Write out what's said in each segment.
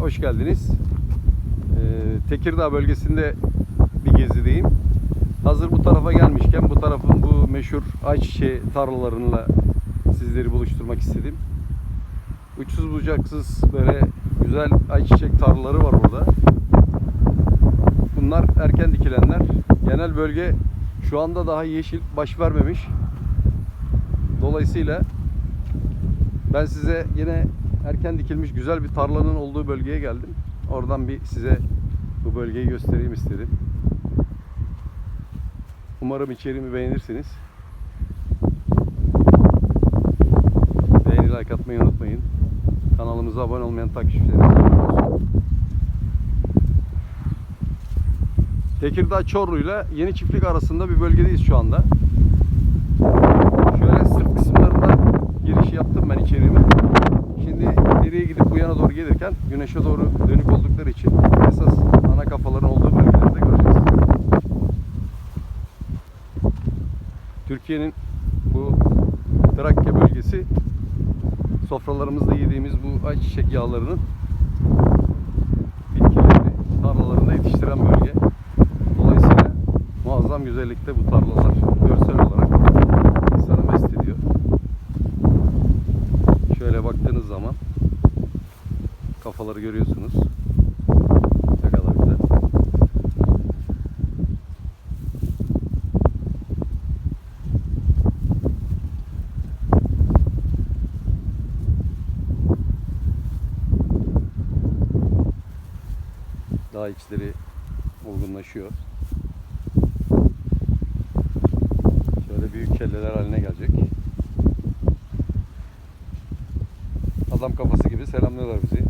hoş geldiniz. Ee, Tekirdağ bölgesinde bir gezideyim. Hazır bu tarafa gelmişken bu tarafın bu meşhur ayçiçeği tarlalarıyla sizleri buluşturmak istedim. Uçsuz bucaksız böyle güzel ayçiçek tarlaları var burada. Bunlar erken dikilenler. Genel bölge şu anda daha yeşil baş vermemiş. Dolayısıyla ben size yine erken dikilmiş güzel bir tarlanın olduğu bölgeye geldim. Oradan bir size bu bölgeyi göstereyim istedim. Umarım içeriğimi beğenirsiniz. Beğeni like atmayı unutmayın. Kanalımıza abone olmayan takipçilerimiz. Tekirdağ Çorlu ile Yeni Çiftlik arasında bir bölgedeyiz şu anda. Gelirken güneşe doğru dönük oldukları için esas ana kafaların olduğu bölgelerde göreceğiz. Türkiye'nin bu Trakya bölgesi sofralarımızda yediğimiz bu ayçiçek yağlarının bitkilerini tarlalarında yetiştiren bölge. Dolayısıyla muazzam güzellikte bu tarlalar kafaları görüyorsunuz. Ne kadar güzel. Daha içleri olgunlaşıyor. Şöyle büyük kelleler haline gelecek. Adam kafası gibi selamlıyorlar bizi.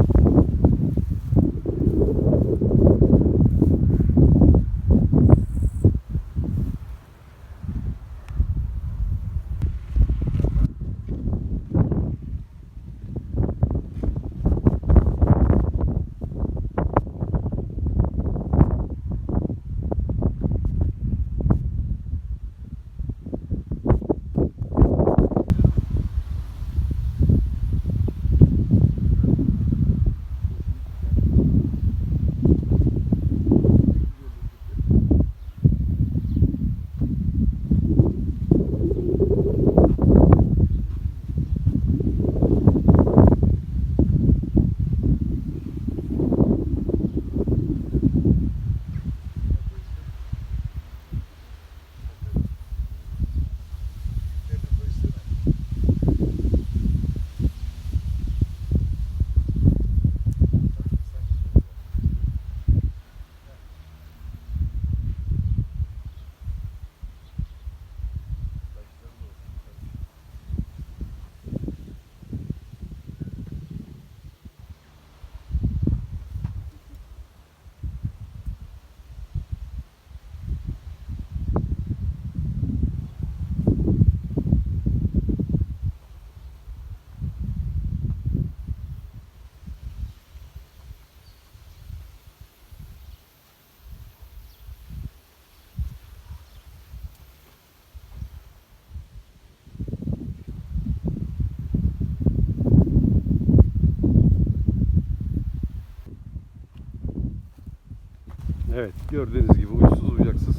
Evet gördüğünüz gibi uçsuz bucaksız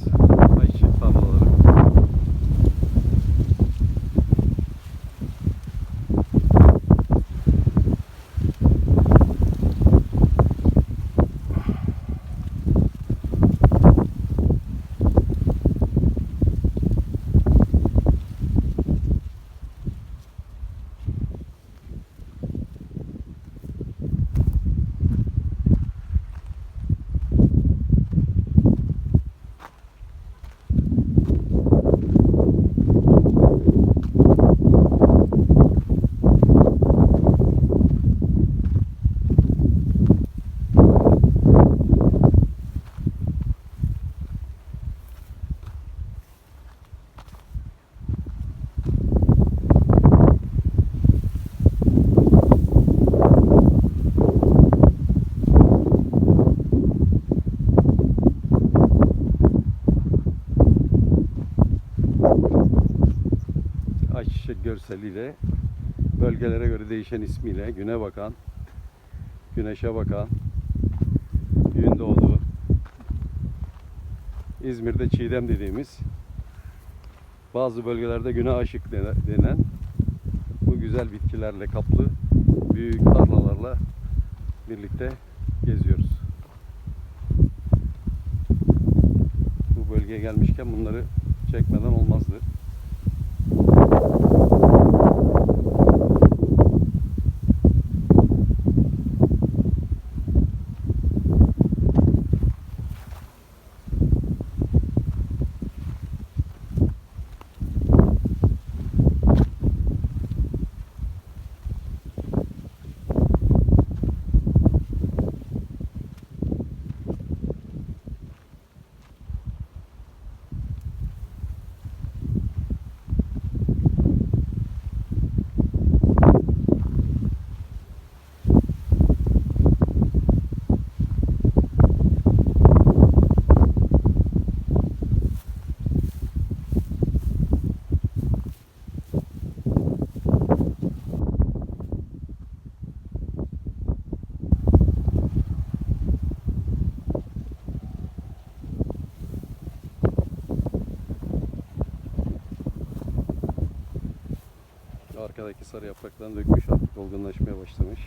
ayçiçek tarlaları. Ayçiçek görseliyle bölgelere göre değişen ismiyle güne bakan güneşe bakan, gün doğdu. İzmir'de çiğdem dediğimiz, bazı bölgelerde güne aşık dene- denen bu güzel bitkilerle kaplı büyük tarlalarla birlikte geziyoruz. Bu bölgeye gelmişken bunları çekmeden olmazdı. Arkadaki sarı yapraklarını dökmüş artık olgunlaşmaya başlamış.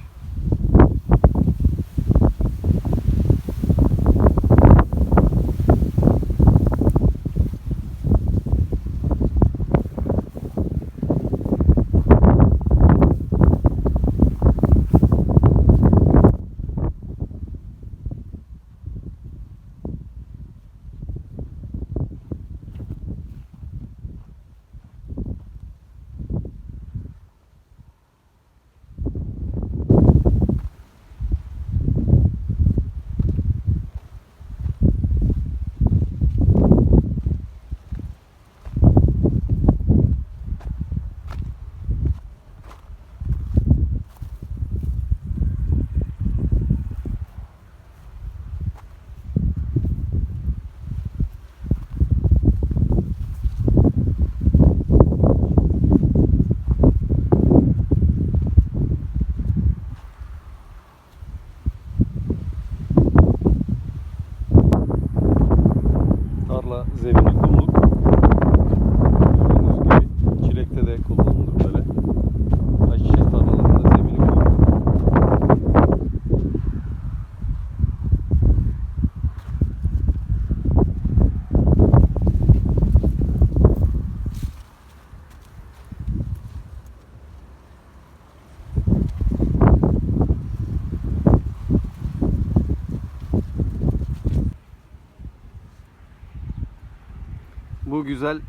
Bu güzel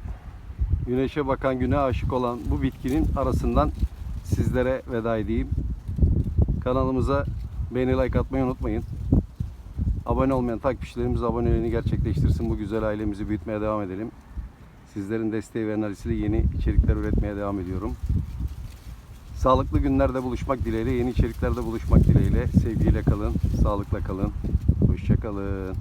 güneşe bakan, güne aşık olan bu bitkinin arasından sizlere veda edeyim. Kanalımıza beğeni like atmayı unutmayın. Abone olmayan takipçilerimiz aboneliğini gerçekleştirsin. Bu güzel ailemizi büyütmeye devam edelim. Sizlerin desteği ve önerisiyle yeni içerikler üretmeye devam ediyorum. Sağlıklı günlerde buluşmak dileğiyle, yeni içeriklerde buluşmak dileğiyle. Sevgiyle kalın, sağlıkla kalın. Hoşça kalın.